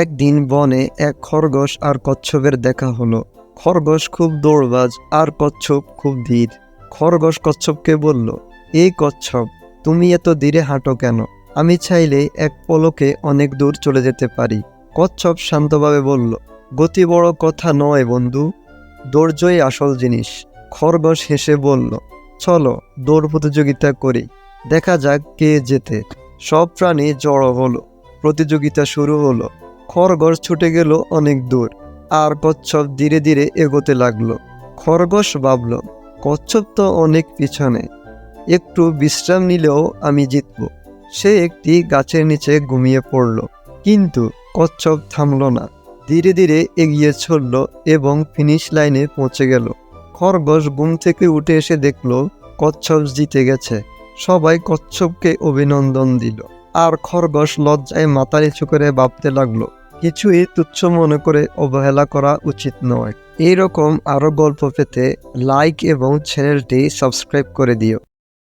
একদিন বনে এক খরগোশ আর কচ্ছপের দেখা হলো। খরগোশ খুব দৌড়বাজ আর কচ্ছপ খুব ধীর। খরগোশ কচ্ছপকে বলল, এই কচ্ছপ, তুমি এত ধীরে হাঁটো কেন? আমি চাইলে এক পলকে অনেক দূর চলে যেতে পারি। কচ্ছপ শান্তভাবে বলল, গতি বড় কথা নয় বন্ধু দৌড়জই আসল জিনিস। খরগোশ হেসে বলল, চলো, দৌড় প্রতিযোগিতা করি, দেখা যাক কে জেতে। সব প্রাণী জড়ো হলো। প্রতিযোগিতা শুরু হলো। খরগোশ ছুটে গেল অনেক দূর। আর কচ্ছপ ধীরে ধীরে এগোতে লাগল। খরগোশ ভাবল, কচ্ছপ তো অনেক পিছনে। একটু বিশ্রাম নিলেও আমি জিতব। সে একটি গাছের নিচে ঘুমিয়ে পড়ল। কিন্তু কচ্ছপ থামল না। ধীরে ধীরে এগিয়ে চলল এবং ফিনিশ লাইনে পৌঁছে গেল। খরগোশ ঘুম থেকে উঠে এসে দেখল, কচ্ছপ জিতে গেছে। সবাই কচ্ছপকে অভিনন্দন দিল। আর খরগোশ লজ্জায় মাথা নিচু করে ভাবতে লাগল। কিছুই তুচ্ছ মনে করে অবহেলা করা উচিত নয়। এইরকম আরও গল্প পেতে লাইক এবং চ্যানেলটি সাবস্ক্রাইব করে দিও।